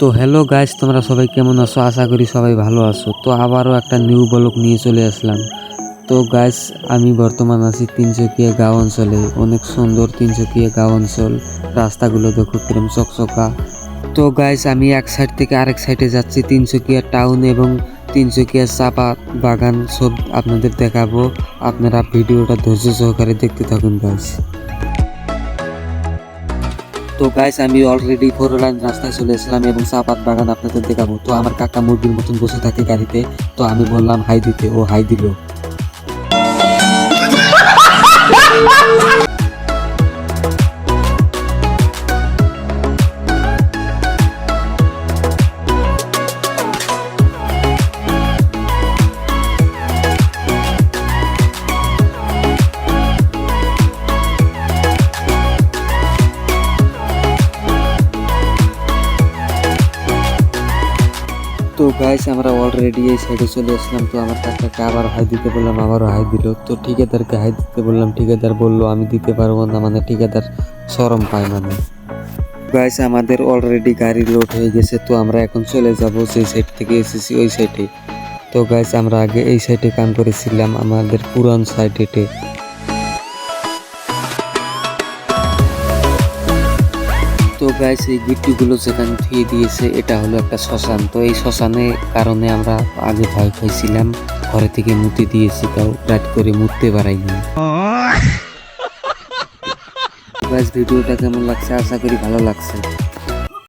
তো hello guys তোমরা সবাই কেমন আছো? আশা করি সবাই ভালো আছো। তো আবারও একটা নিউ ব্লগ নিয়ে চলে আসলাম। তো গাইস আমি বর্তমান আছি তিনচকিয়া গাঁও অঞ্চলে। অনেক সুন্দর তিনচকিয়া গাঁও অঞ্চল। রাস্তাগুলো দেখো কিরম চকচকা। তো গাইস আমি এক সাইড থেকে আরেক সাইডে যাচ্ছি। তিনচকিয়া টাউন এবং তিনচকিয়া চাপা বাগান সব আপনাদের দেখাবো। আপনারা ভিডিওটা ধৈর্য সহকারে দেখতে থাকুন গাইস তো গাইস আমি অলরেডি ফোর লাইন রাস্তায় চলে এসেছিলাম এবং চাপাত বাগান আপনাদের দেখাবো। তো আমার কাকা মুরগির মতন বসে থাকে গাড়িতে। তো আমি বললাম হাই দিতে। ও হাই দিল। তো গাইস আমরা অলরেডি এই সাইডে চলে আসলাম। তো আমার কাকাকে আবার হাই দিতে বললাম, আবারও হাই দিল। তো ঠিকাদারকে হাই দিতে বললাম, ঠিকাদার বলল, আমি দিতে পারব না। মানে ঠিকাদার সরম পায় মানে। গাইস আমাদের অলরেডি গাড়ি লোড হয়ে গেছে, তো আমরা এখন চলে যাব সেই সাইড থেকে এসেছি ওই সাইডে তো গাইস আমরা আগে এই সাইডে কাম করেছিলাম, আমাদের পুরান সাইডে গাইস এই গিট্টি গুলো যেখানে ধুয়ে দিয়েছে এটা হলো একটা শ্মশান। তো এই শ্মশানের কারণে আমরা আগে ভয় খাইছিলাম ঘরে থেকে মুতে দিয়েছি তাও রাত করে মুততে পারাইনি। গাইস ভিডিওটা কেমন লাগছে? আশা করি ভালো লাগছে।